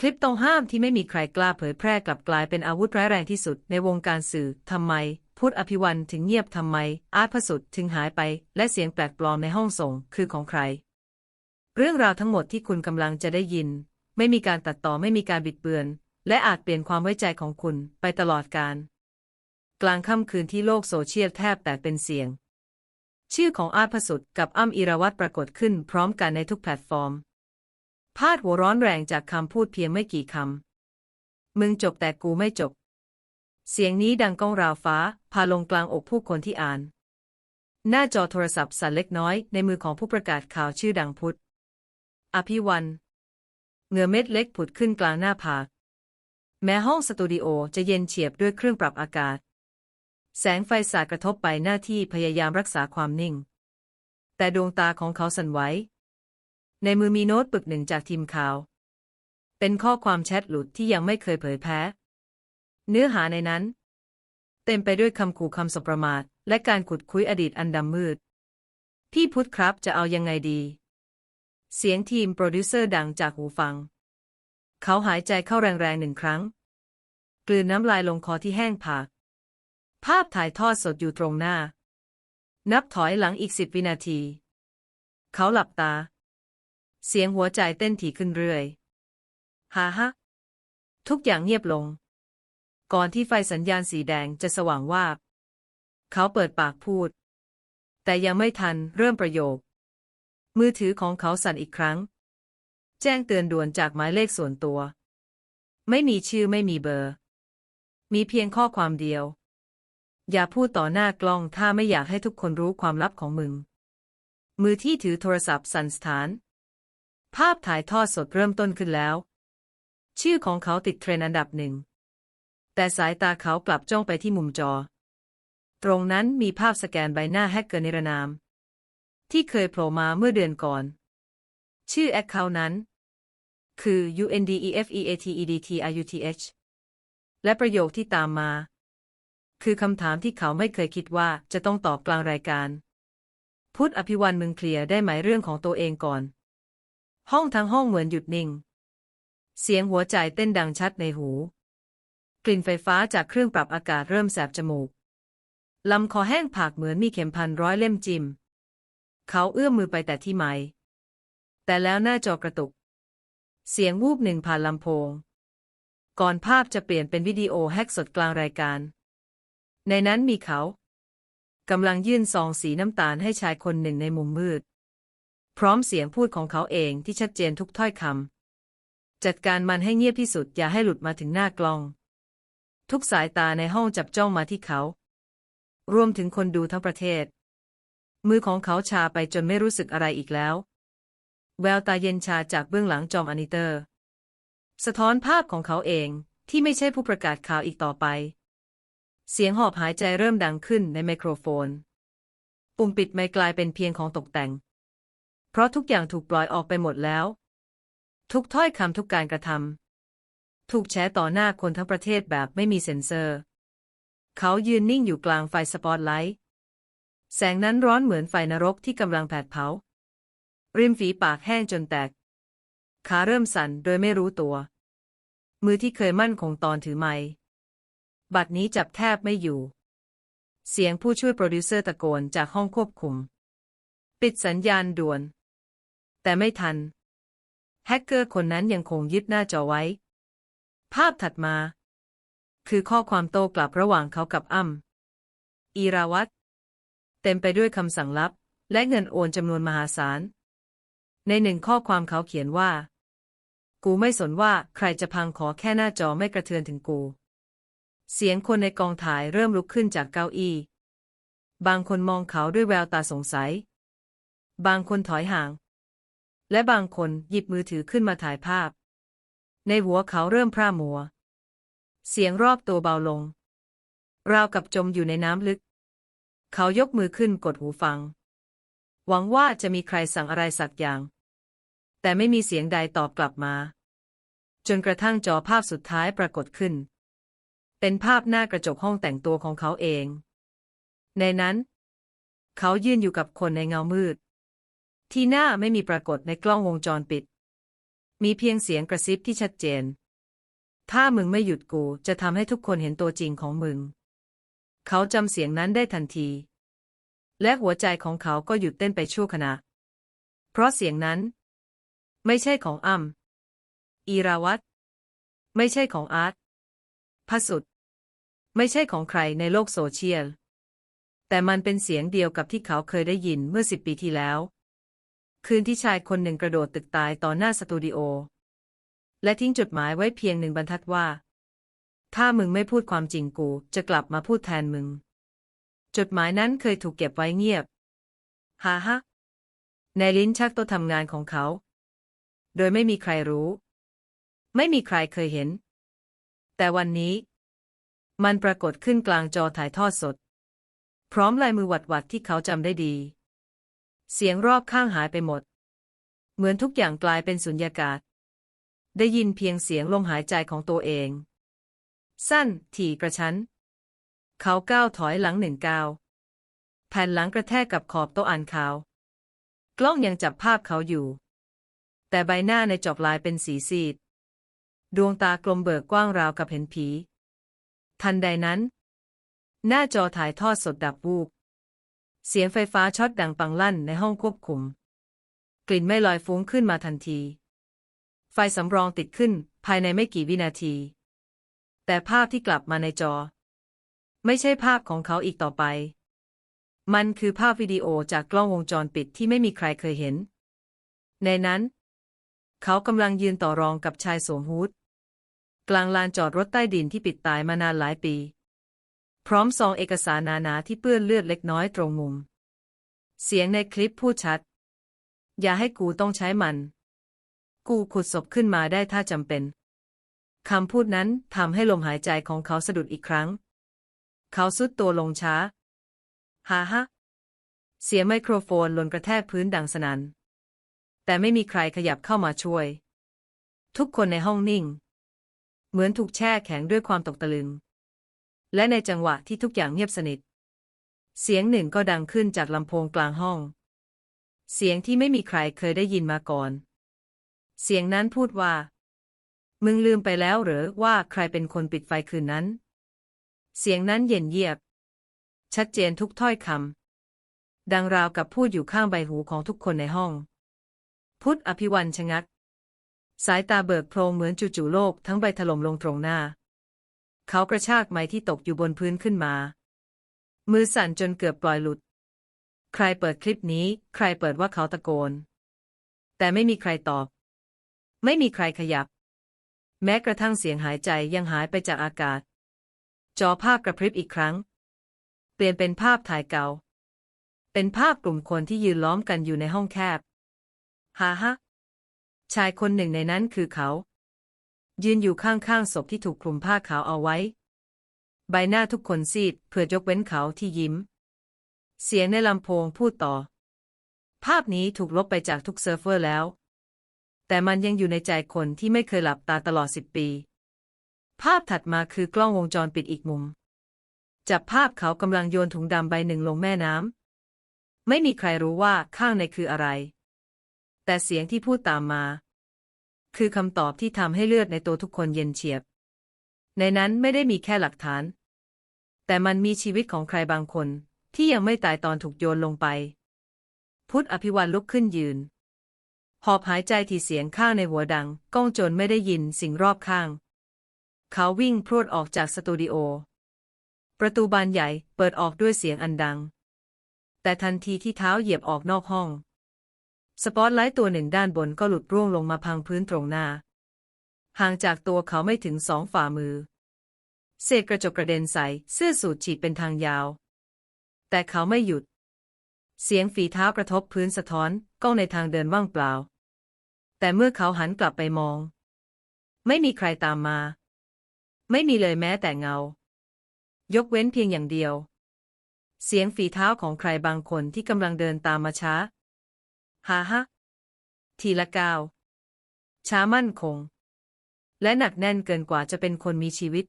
คลิปต้องห้ามที่ไม่มีใครกล้าเผยแพร่กลับกลายเป็นอาวุธร้ายแรงที่สุดในวงการสื่อ ทำไมพุทธอภิวันถึงเงียบทำไม อาร์ตพระสุดถึงหายไป และเสียงแปลกปลอมในห้องส่งคือของใคร เรื่องราวทั้งหมดที่คุณกำลังจะได้ยิน ไม่มีการตัดต่อไม่มีการบิดเบือน และอาจเปลี่ยนความไว้ใจของคุณไปตลอดกาลกลางค่ำคืนที่โลกโซเชียลแทบแตกเป็นเสียง ชื่อของอาร์ตพระสุดกับอ้ำอิรวัตรปรากฏขึ้นพร้อมกันในทุกแพลตฟอร์ม พาดหัวร้อนแรงจากคำพูดเพียงไม่กี่คำ มึงจบแต่กูไม่จบ เสียงนี้ดังก้องราวฟ้า พาลงกลางอกผู้คนที่อ่าน หน้าจอโทรศัพท์สั่นเล็กน้อยในมือของผู้ประกาศข่าวชื่อดังพุทธ อภิวัน เหงื่อเม็ดเล็กผุดขึ้นกลางหน้าผาก แม้ห้องสตูดิโอจะเย็นเฉียบด้วยเครื่องปรับอากาศ แสงไฟสาดกระทบไปหน้าที่พยายามรักษาความนิ่ง แต่ดวงตาของเขาสั่นไหว ในมือมีโน้ตปึกหนึ่งจากทีมข่าว เป็นข้อความแชทหลุดที่ยังไม่เคยเผยแพร่ เนื้อหาในนั้น เต็มไปด้วยคำขู่คำสบประมาท และการขุดคุยอดีตอันดำมืด พี่พุทธครับจะเอายังไงดี เสียงทีมโปรดิวเซอร์ดังจากหูฟัง เขาหายใจเข้าแรงๆหนึ่งครั้ง กลืนน้ำลายลงคอที่แห้งผาก ภาพถ่ายทอดสดอยู่ตรงหน้า นับถอยหลังอีกสิบวินาที เขาหลับตา เสียงหัวใจเต้นถี่ขึ้นเรื่อยฮ่าฮะ ทุกอย่างเงียบลง ก่อนที่ไฟสัญญาณสีแดงจะสว่างวาบ เขาเปิดปากพูด แต่ยังไม่ทันเริ่มประโยค มือถือของเขาสั่นอีกครั้ง แจ้งเตือนด่วนจากหมายเลขส่วนตัว ไม่มีชื่อไม่มีเบอร์ มีเพียงข้อความเดียว อย่าพูดต่อหน้ากล้องถ้าไม่อยากให้ทุกคนรู้ความลับของมึง มือที่ถือโทรศัพท์สั่นสถาน ภาพถ่ายทอดสดเริ่มต้นขึ้นแล้ว ชื่อของเขาติดเทรนด์อันดับหนึ่ง แต่สายตาเขากลับจ้องไปที่มุมจอ ตรงนั้นมีภาพสแกนใบหน้าแฮกเกอร์นิรนาม ที่เคยโผล่มาเมื่อเดือนก่อน ชื่อแอคเคาท์นั้น คือ undefeatedtuth และประโยคที่ตามมา คือคำถามที่เขาไม่เคยคิดว่าจะต้องตอบกลางรายการ พุทธอภิวันมึงเคลียร์ได้ไหมเรื่องของตัวเองก่อน ห้องทั้งห้องเหมือนหยุดนิ่ง เสียงหัวใจเต้นดังชัดในหู กลิ่นไฟฟ้าจากเครื่องปรับอากาศเริ่มแสบจมูก ลำคอแห้งผากเหมือนมีเข็มพันร้อยเล่มจิม เขาเอื้อมมือไปแต่ที่ไม้แต่แล้วหน้าจอกระตุก เสียงวูบหนึ่งผ่านลำโพง ก่อนภาพจะเปลี่ยนเป็นวิดีโอแฮกสดกลางรายการ ในนั้นมีเขากำลังยื่นซองสีน้ำตาลให้ชายคนหนึ่งในมุมมืด พร้อมเสียงพูดของเขาเองที่ชัดเจนทุกถ้อยคำจัดการมันให้เงียบที่สุดอย่าให้หลุดมาถึงหน้ากล้อง ทุกสายตาในห้องจับจ้องมาที่เขา รวมถึงคนดูทั้งประเทศ มือของเขาชาไปจนไม่รู้สึกอะไรอีกแล้ว แววตาเย็นชาจากเบื้องหลังจอมอนิเตอร์ สะท้อนภาพของเขาเองที่ไม่ใช่ผู้ประกาศข่าวอีกต่อไป เสียงหอบหายใจเริ่มดังขึ้นในไมโครโฟน ปุ่มปิดไม่กลายเป็นเพียงของตกแต่ง เพราะทุกอย่างถูกปล่อยออกไปหมดแล้ว ทุกถ้อยคำทุกการกระทำถูกแชต่อหน้าคนทั้งประเทศแบบไม่มีเซ็นเซอร์ เขายืนนิ่งอยู่กลางไฟสปอตไลท์ แสงนั้นร้อนเหมือนไฟนรกที่กำลังแผดเผา ริมฝีปากแห้งจนแตก ขาเริ่มสั่นโดยไม่รู้ตัว มือที่เคยมั่นคงตอนถือไม้บัดนี้จับแทบไม่อยู่ เสียงผู้ช่วยโปรดิวเซอร์ตะโกนจากห้องควบคุม ปิดสัญญาณด่วน แต่ไม่ทัน แฮกเกอร์คนนั้นยังคงยึดหน้าจอไว้ ภาพถัดมา คือข้อความโต้กลับระหว่างเขากับอ้ำอีราวัตเต็มไปด้วยคำสั่งลับ และเงินโอนจำนวนมหาศาล ในหนึ่งข้อความเขาเขียนว่า กูไม่สนว่าใครจะพังขอแค่หน้าจอไม่กระเทือนถึงกู เสียงคนในกองถ่ายเริ่มลุกขึ้นจากเก้าอี้ บางคนมองเขาด้วยแววตาสงสัย บางคนถอยห่าง และบางคนหยิบมือถือขึ้นมาถ่ายภาพ ในหัวเขาเริ่มพร่ามัว เสียงรอบตัวเบาลง ราวกับจมอยู่ในน้ำลึก เขายกมือขึ้นกดหูฟัง หวังว่าจะมีใครสั่งอะไรสักอย่าง แต่ไม่มีเสียงใดตอบกลับมา จนกระทั่งจอภาพสุดท้ายปรากฏขึ้น เป็นภาพหน้ากระจกห้องแต่งตัวของเขาเอง ในนั้น เขายืนอยู่กับคนในเงามืด ที่หน้าไม่มีปรากฏในกล้องวงจรปิด มีเพียงเสียงกระซิบที่ชัดเจน ถ้ามึงไม่หยุดกูจะทำให้ทุกคนเห็นตัวจริงของมึง เขาจำเสียงนั้นได้ทันที และหัวใจของเขาก็หยุดเต้นไปชั่วขณะ เพราะเสียงนั้น ไม่ใช่ของอ้ำอีราวัตไม่ใช่ของอาร์ตพสุด ไม่ใช่ของใครในโลกโซเชียล แต่มันเป็นเสียงเดียวกับที่เขาเคยได้ยินเมื่อสิบปีที่แล้ว คืนที่ชายคนหนึ่งกระโดดตึกตายต่อหน้าสตูดิโอ และทิ้งจดหมายไว้เพียงหนึ่งบรรทัดว่า ถ้ามึงไม่พูดความจริงกู จะกลับมาพูดแทนมึง จดหมายนั้นเคยถูกเก็บไว้เงียบฮ่าฮะในลิ้นชักตัวทำงานของเขา โดยไม่มีใครรู้ ไม่มีใครเคยเห็น แต่วันนี้ มันปรากฏขึ้นกลางจอถ่ายทอดสด พร้อมลายมือหวัดๆที่เขาจำได้ดี เสียงรอบข้างหายไปหมด เหมือนทุกอย่างกลายเป็นสุญญากาศ ได้ยินเพียงเสียงลมหายใจของตัวเอง สั้น ถี่กระชั้น เขาก้าวถอยหลังหนึ่งก้าวแผ่นหลังกระแทกกับขอบโต๊ะอ่านข่าว กล้องยังจับภาพเขาอยู่ แต่ใบหน้าในจอบลายเป็นสีซีด ดวงตากลมเบิกกว้างราวกับเห็นผี ทันใดนั้น หน้าจอถ่ายทอดสดดับวูบ เสียงไฟฟ้าช็อตดังปังลั่นในห้องควบคุม กลิ่นไม่ลอยฟุ้งขึ้นมาทันที ไฟสำรองติดขึ้นภายในไม่กี่วินาที แต่ภาพที่กลับมาในจอ ไม่ใช่ภาพของเขาอีกต่อไป มันคือภาพวิดีโอจากกล้องวงจรปิดที่ไม่มีใครเคยเห็น ในนั้น เขากำลังยืนต่อรองกับชายสวมฮูดกลางลานจอดรถใต้ดินที่ปิดตายมานานหลายปี พร้อมซองเอกสารนานาที่เปื้อนเลือดเล็กน้อยตรงมุม เสียงในคลิปพูดชัด อย่าให้กูต้องใช้มัน กูขุดศพขึ้นมาได้ถ้าจำเป็น คำพูดนั้นทำให้ลมหายใจของเขาสะดุดอีกครั้ง เขาสุดตัวลงช้า ฮ่าฮะ เสียงไมโครโฟนหล่นกระแทกพื้นดังสนัน่น แต่ไม่มีใครขยับเข้ามาช่วย ทุกคนในห้องนิ่ง เหมือนถูกแช่แข็งด้วยความตกตะลึง และในจังหวะที่ทุกอย่างเงียบสนิท เสียงหนึ่งก็ดังขึ้นจากลำโพงกลางห้อง เสียงที่ไม่มีใครเคยได้ยินมาก่อน เสียงนั้นพูดว่า มึงลืมไปแล้วหรือว่าใครเป็นคนปิดไฟคืนนั้น เสียงนั้นเย็นเยียบ ชัดเจนทุกถ้อยคำดังราวกับพูดอยู่ข้างใบหูของทุกคนในห้อง พุทธอภิวันชะงัก สายตาเบิกโพรงเหมือนจู่ๆโลกทั้งใบถล่มลงตรงหน้า เขากระชากไม้ที่ตกอยู่บนพื้นขึ้นมา มือสั่นจนเกือบปล่อยหลุด ใครเปิดคลิปนี้ ใครเปิดว่าเขาตะโกน แต่ไม่มีใครตอบ ไม่มีใครขยับ แม้กระทั่งเสียงหายใจยังหายไปจากอากาศ จอภาพกระพริบอีกครั้ง เปลี่ยนเป็นภาพถ่ายเก่า เป็นภาพกลุ่มคนที่ยืนล้อมกันอยู่ในห้องแคบ ฮ่าฮะชายคนหนึ่งในนั้นคือเขา ยืนอยู่ข้างๆศพที่ถูกคลุมผ้าขาวเอาไว้ ใบหน้าทุกคนซีดเพื่อยกเว้นเขาที่ยิ้ม เสียงในลำโพงพูดต่อ ภาพนี้ถูกลบไปจากทุกเซิร์ฟเวอร์แล้ว แต่มันยังอยู่ในใจคนที่ไม่เคยหลับตาตลอดสิบปี ภาพถัดมาคือกล้องวงจรปิดอีกมุม จับภาพเขากำลังโยนถุงดำใบหนึ่งลงแม่น้ำไม่มีใครรู้ว่าข้างในคืออะไร แต่เสียงที่พูดตามมา คือคำตอบที่ทำให้เลือดในตัวทุกคนเย็นเฉียบ ในนั้นไม่ได้มีแค่หลักฐาน แต่มันมีชีวิตของใครบางคน ที่ยังไม่ตายตอนถูกโยนลงไป พุทธอภิวันลุกขึ้นยืน หอบหายใจที่เสียงข้างในหัวดัง ก้องจนไม่ได้ยินสิ่งรอบข้าง เขาวิ่งพรวดออกจากสตูดิโอ ประตูบานใหญ่เปิดออกด้วยเสียงอันดัง แต่ทันทีที่เท้าเหยียบออกนอกห้อง สปอตไลท์ตัวหนึ่งด้านบนก็หลุดร่วงลงมาพังพื้นตรงหน้า ห่างจากตัวเขาไม่ถึงสองฝ่ามือ เศษกระจกกระเด็นใส่เสื้อสูทฉีดเป็นทางยาว แต่เขาไม่หยุด เสียงฝีเท้ากระทบพื้นสะท้อนกล้องในทางเดินว่างเปล่า แต่เมื่อเขาหันกลับไปมอง ไม่มีใครตามมา ไม่มีเลยแม้แต่เงา ยกเว้นเพียงอย่างเดียวเสียงฝีเท้าของใครบางคนที่กำลังเดินตามมาช้า ฮาฮะ ทีละก้าวช้ามั่นคง และหนักแน่นเกินกว่าจะเป็นคนมีชีวิต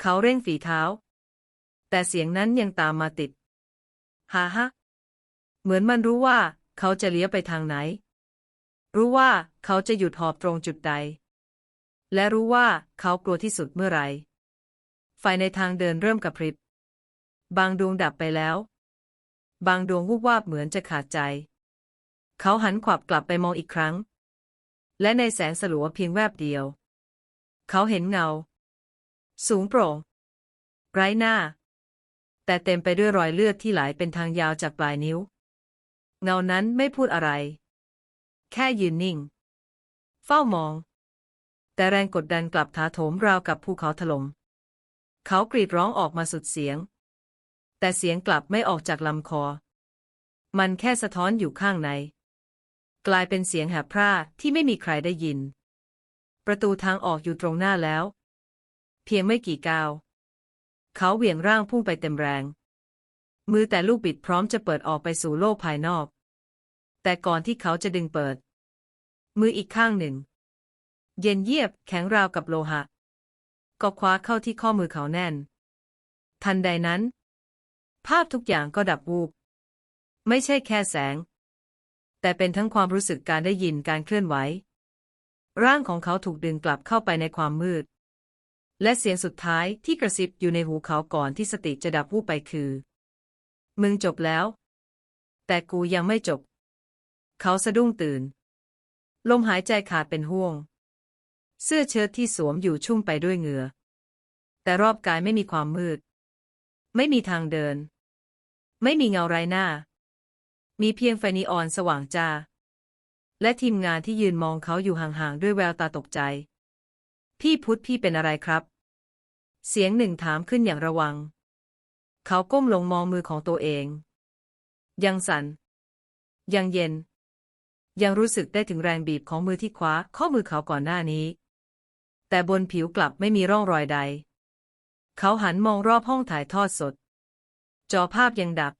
เขาเร่งฝีเท้า แต่เสียงนั้นยังตามมาติดฮาฮะ เหมือนมันรู้ว่า เขาจะเลี้ยวไปทางไหน รู้ว่าเขาจะหยุดหอบตรงจุดใด และรู้ว่าเขากลัวที่สุดเมื่อไร่ไฟในทางเดินเริ่มกระพริบ บางดวงดับไปแล้ว บางดวงวูบวาบเหมือนจะขาดใจ เขาหันขวับกลับไปมองอีกครั้ง และในแสงสลัวเพียงแวบเดียว เขาเห็นเงา สูงโปร่ง ไร้หน้า แต่เต็มไปด้วยรอยเลือดที่ไหลเป็นทางยาวจากปลายนิ้ว เงานั้นไม่พูดอะไร แค่ยืนนิ่ง เฝ้ามอง แต่แรงกดดันกลับถาโถมราวกับภูเขาถล่มเขากรีดร้องออกมาสุดเสียง แต่เสียงกลับไม่ออกจากลำคอ มันแค่สะท้อนอยู่ข้างใน กลายเป็นเสียงแหบพร่าที่ไม่มีใครได้ยิน ประตูทางออกอยู่ตรงหน้าแล้ว เพียงไม่กี่ก้าว เขาเหวี่ยงร่างพุ่งไปเต็มแรง มือแต่ลูกบิดพร้อมจะเปิดออกไปสู่โลกภายนอก แต่ก่อนที่เขาจะดึงเปิด มืออีกข้างหนึ่ง เย็นเยียบแข็งราวกับโลหะ ก็คว้าเข้าที่ข้อมือเขาแน่น ทันใดนั้น ภาพทุกอย่างก็ดับวูบ ไม่ใช่แค่แสง แต่เป็นทั้งความรู้สึกการได้ยินการเคลื่อนไหว ร่างของเขาถูกดึงกลับเข้าไปในความมืด และเสียงสุดท้ายที่กระซิบอยู่ในหูเขาก่อนที่สติจะดับวูบไปคือ มึงจบแล้ว แต่กูยังไม่จบ เขาสะดุ้งตื่น ลมหายใจขาดเป็นห่วง เสื้อเชิ้ตที่สวมอยู่ชุ่มไปด้วยเหงื่อ แต่รอบกายไม่มีความมืด ไม่มีทางเดิน ไม่มีเงาไรหน้า มีเพียงไฟนีออนสว่างจ้า และทีมงานที่ยืนมองเขาอยู่ห่างๆ ด้วยแววตาตกใจ พี่พุทธพี่เป็นอะไรครับ เสียงหนึ่งถามขึ้นอย่างระวัง เขาก้มลงมองมือของตัวเอง ยังสัน่น ยังเย็น ยังรู้สึกได้ถึงแรงบีบของมือที่คว้าข้อมือเขาก่อนหน้านี้ แต่บนผิวกลับไม่มีร่องรอยใด เขาหันมองรอบห้องถ่ายทอดสด จอภาพยังดับ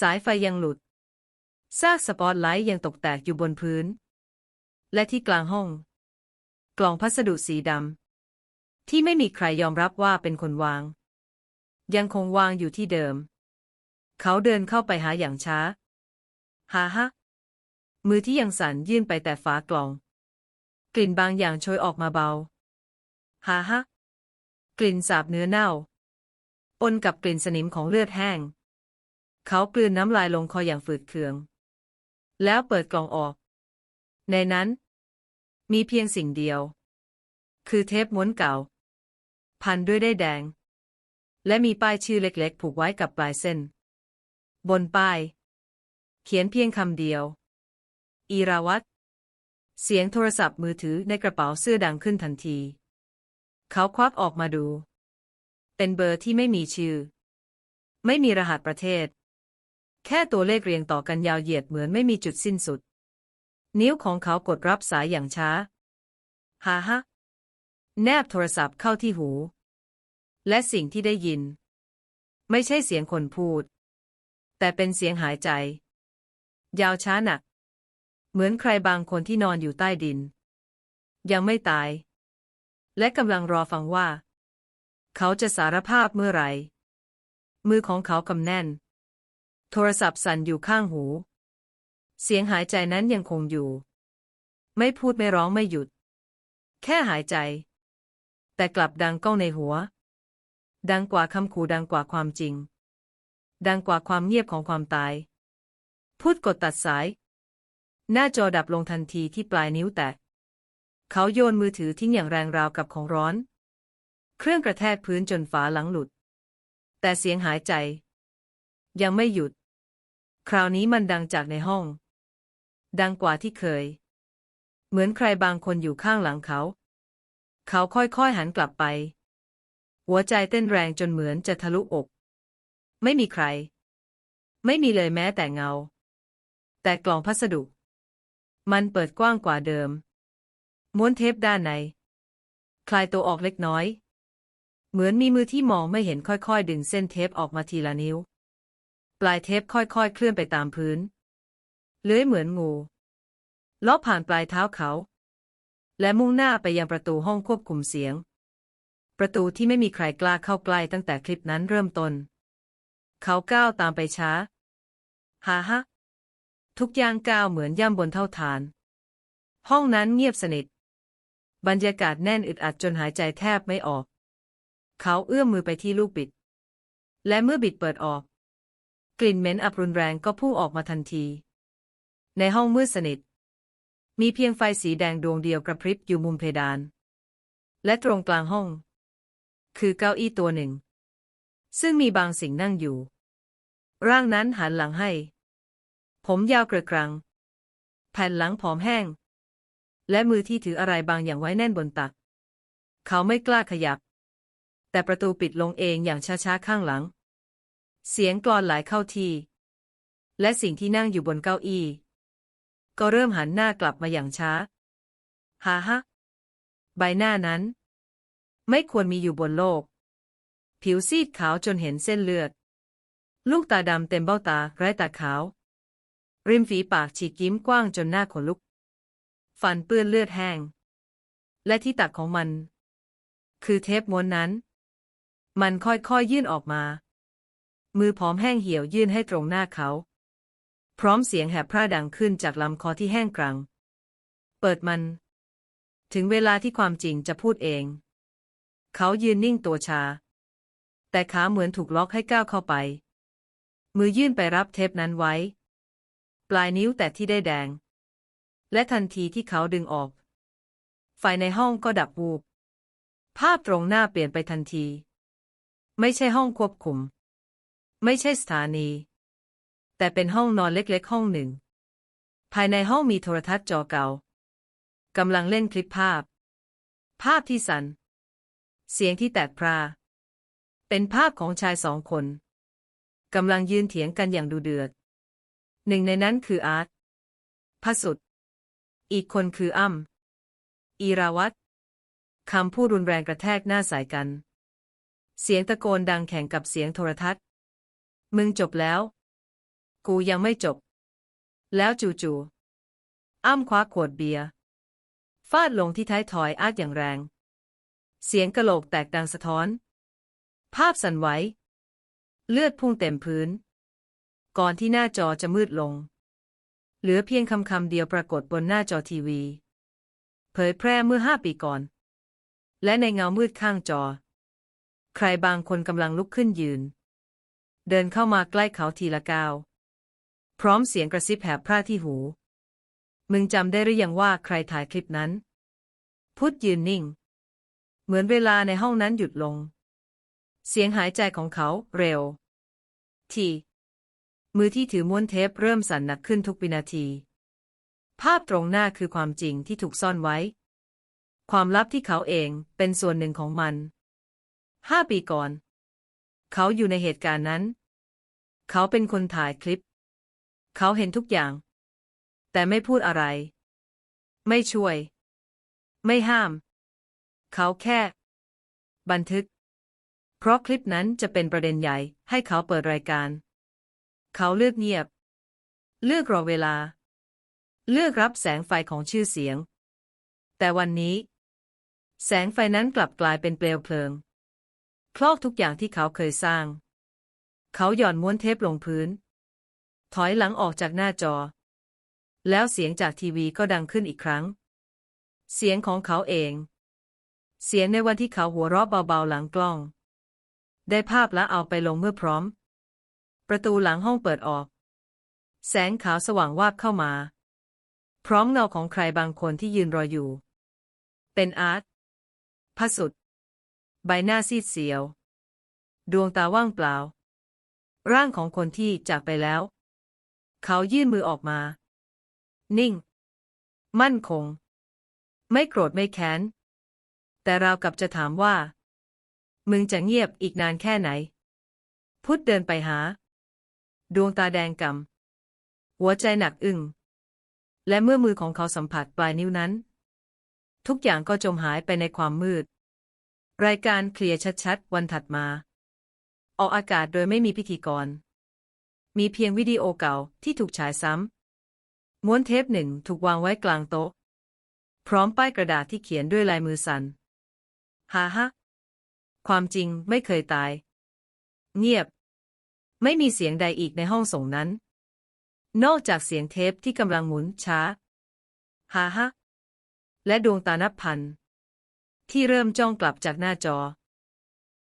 สายไฟยังหลุด ซากสปอตไลท์ยังตกแตกอยู่บนพื้น และที่กลางห้อง กล่องพัสดุสีดำที่ไม่มีใครยอมรับว่าเป็นคนวาง ยังคงวางอยู่ที่เดิม เขาเดินเข้าไปหาอย่างช้าหาฮะมือที่ยังสั่นยื่นไปแต่ฝากล่อง กลิ่นบางอย่างโชยออกมาเบาหาฮะกลิ่นสาบเนื้อเน่าปนกับกลิ่นสนิมของเลือดแห้ง เขากลืนน้ำลายลงคออย่างฝืดเคือง แล้วเปิดกล่องออก ในนั้น มีเพียงสิ่งเดียว คือเทปม้วนเก่า พันด้วยได้แดง และมีป้ายชื่อเล็กๆ ผูกไว้กับปลายเส้น บนป้าย เขียนเพียงคำเดียว อีราวัตเสียงโทรศัพท์มือถือในกระเป๋าเสื้อดังขึ้นทันที เขาควักออกมาดู เป็นเบอร์ที่ไม่มีชื่อ ไม่มีรหัสประเทศ แค่ตัวเลขเรียงต่อกันยาวเหยียดเหมือนไม่มีจุดสิ้นสุด นิ้วของเขากดรับสายอย่างช้าฮาฮะแนบโทรศัพท์เข้าที่หู และสิ่งที่ได้ยิน ไม่ใช่เสียงคนพูด แต่เป็นเสียงหายใจ ยาวช้าหนัก เหมือนใครบางคนที่นอนอยู่ใต้ดิน ยังไม่ตาย และกำลังรอฟังว่า เขาจะสารภาพเมื่อไหร่มือของเขากำแน่น โทรศัพท์สั่นอยู่ข้างหู เสียงหายใจนั้นยังคงอยู่ ไม่พูดไม่ร้องไม่หยุด แค่หายใจ แต่กลับดังก้องในหัว ดังกว่าคำขู่ดังกว่าความจริง ดังกว่าความเงียบของความตาย พูดกดตัดสาย หน้าจอดับลงทันทีที่ปลายนิ้วแตะ เขาโยนมือถือทิ้งอย่างแรงราวกับของร้อน เครื่องกระแทกพื้นจนฝาหลังหลุด แต่เสียงหายใจยังไม่หยุด คราวนี้มันดังจากในห้อง ดังกว่าที่เคย เหมือนใครบางคนอยู่ข้างหลังเขา เขาค่อยๆหันกลับไป หัวใจเต้นแรงจนเหมือนจะทะลุอก ไม่มีใคร ไม่มีเลยแม้แต่เงา แต่กล่องพัสดุ มันเปิดกว้างกว่าเดิม ม้วนเทปด้านใน คลายตัวออกเล็กน้อย เหมือนมีมือที่มองไม่เห็นค่อยๆ ดึงเส้นเทปออกมาทีละนิ้ว ปลายเทปค่อยๆ เคลื่อนไปตามพื้น เลื้อยเหมือนงูล้อผ่านปลายเท้าเขา และมุ่งหน้าไปยังประตูห้องควบคุมเสียง ประตูที่ไม่มีใครกล้าเข้าใกล้ตั้งแต่คลิปนั้นเริ่มต้น เขาก้าวตามไปช้าฮ่าฮะทุกอย่างก้าวเหมือนย่ำบนเท่าฐาน ห้องนั้นเงียบสนิท บรรยากาศแน่นอึดอัดจนหายใจแทบไม่ออก เขาเอื้อมมือไปที่ลูกบิด และเมื่อบิดเปิดออก กลิ่นเหม็นอับรุนแรงก็พุ่งออกมาทันที ในห้องมืดสนิท มีเพียงไฟสีแดงดวงเดียวกระพริบอยู่มุมเพดาน และตรงกลางห้อง คือเก้าอี้ตัวหนึ่ง ซึ่งมีบางสิ่งนั่งอยู่ ร่างนั้นหันหลังให้ ผมยาวเกระกรัง แผ่นหลังผอมแห้ง และมือที่ถืออะไรบางอย่างไว้แน่นบนตัก เขาไม่กล้าขยับ แต่ประตูปิดลงเองอย่างช้าๆข้างหลัง เสียงกลอนไหลเข้าที และสิ่งที่นั่งอยู่บนเก้าอี้ ก็เริ่มหันหน้ากลับมาอย่างช้าฮ่าฮะ ใบหน้านั้น ไม่ควรมีอยู่บนโลก ผิวซีดขาวจนเห็นเส้นเลือด ลูกตาดำเต็มเบ้าตาไร้ตาขาว ริมฝีปากฉีกยิ้มกว้างจนหน้าขนลุก ฟันเปื้อนเลือดแห้ง และที่ตักของมัน คือเทปม้วนนั้น มันค่อยๆยื่นออกมา มือผอมแห้งเหี่ยวยื่นให้ตรงหน้าเขา พร้อมเสียงแหบพร่าดังขึ้นจากลำคอที่แห้งกรัง เปิดมัน ถึงเวลาที่ความจริงจะพูดเอง เขายืนนิ่งตัวชา แต่ขาเหมือนถูกล็อกให้ก้าวเข้าไป มือยื่นไปรับเทปนั้นไว้ ปลายนิ้วแต่ที่ได้แดง และทันทีที่เขาดึงออก ไฟในห้องก็ดับวูบภาพตรงหน้าเปลี่ยนไปทันที ไม่ใช่ห้องควบคุม ไม่ใช่สถานี แต่เป็นห้องนอนเล็กๆ ห้องหนึ่ง ภายในห้องมีโทรทัศน์จอเก่ากำลังเล่นคลิปภาพ ภาพที่สัน่นเสียงที่แตกพรา เป็นภาพของชายสองคนกำลังยืนเถียงกันอย่างดูเดือด หนึ่งในนั้นคืออาร์ตพสุด อีกคนคืออ้ำอีราวัตคำพูดรุนแรงกระแทกหน้าสายกัน เสียงตะโกนดังแข่งกับเสียงโทรทัศน์ มึงจบแล้ว กูยังไม่จบ แล้วจู่ๆอ้ำคว้าขวดเบียร์ฟาดลงที่ท้ายถอยอาร์ตอย่างแรง เสียงกระโหลกแตกดังสะท้อน ภาพสั่นไหว เลือดพุ่งเต็มพื้น ก่อนที่หน้าจอจะมืดลง เหลือเพียงคำคำเดียวปรากฏบนหน้าจอทีวี เผยแพร่เมื่อห้าปีก่อน และในเงามืดข้างจอ ใครบางคนกำลังลุกขึ้นยืน เดินเข้ามาใกล้เขาทีละก้าว พร้อมเสียงกระซิบแหบพร่าที่หู มึงจำได้หรือยังว่าใครถ่ายคลิปนั้น พุทธยืนนิ่ง เหมือนเวลาในห้องนั้นหยุดลง เสียงหายใจของเขาเร็ว ทีมือที่ถือม้วนเทปเริ่มสั่นหนักขึ้นทุกวินาที ภาพตรงหน้าคือความจริงที่ถูกซ่อนไว้ ความลับที่เขาเองเป็นส่วนหนึ่งของมันห้าปีก่อน เขาอยู่ในเหตุการณ์นั้น เขาเป็นคนถ่ายคลิป เขาเห็นทุกอย่าง แต่ไม่พูดอะไร ไม่ช่วย ไม่ห้าม เขาแค่ บันทึก เพราะคลิปนั้นจะเป็นประเด็นใหญ่ให้เขาเปิดรายการ เขาเลือกเงียบ เลือกรอเวลา เลือกรับแสงไฟของชื่อเสียง แต่วันนี้ แสงไฟนั้นกลับกลายเป็นเปลวเพลิง คลอกทุกอย่างที่เขาเคยสร้าง เขาหย่อนม้วนเทปลงพื้น ถอยหลังออกจากหน้าจอ แล้วเสียงจากทีวีก็ดังขึ้นอีกครั้ง เสียงของเขาเอง เสียงในวันที่เขาหัวเราะเบาๆหลังกล้อง ได้ภาพและเอาไปลงเมื่อพร้อม ประตูหลังห้องเปิดออก แสงขาวสว่างวาบเข้ามา พร้อมเงาของใครบางคนที่ยืนรออยู่ เป็นอาร์ตพสุด ใบหน้าซีดเสียว ดวงตาว่างเปล่า ร่างของคนที่จากไปแล้ว เขายื่นมือออกมา นิ่ง มั่นคง ไม่โกรธไม่แค้น แต่ราวกับจะถามว่า มึงจะเงียบอีกนานแค่ไหน พุทธเดินไปหา ดวงตาแดงกำหัวใจหนักอึ้งและเมื่อมือของเขาสัมผัสปลายนิ้วนั้น ทุกอย่างก็จมหายไปในความมืด รายการเคลียร์ชัดๆ วันถัดมา ออกอากาศโดยไม่มีพิธีกร มีเพียงวิดีโอเก่าที่ถูกฉายซ้ำ ม้วนเทปหนึ่งถูกวางไว้กลางโต๊ะ พร้อมป้ายกระดาษที่เขียนด้วยลายมือสัน่นฮ่าฮะความจริงไม่เคยตาย เงียบ ไม่มีเสียงใดอีกในห้องส่งนั้น นอกจากเสียงเทปที่กำลังหมุนช้าฮ่าฮะและดวงตานับพัน ที่เริ่มจ้องกลับจากหน้าจอ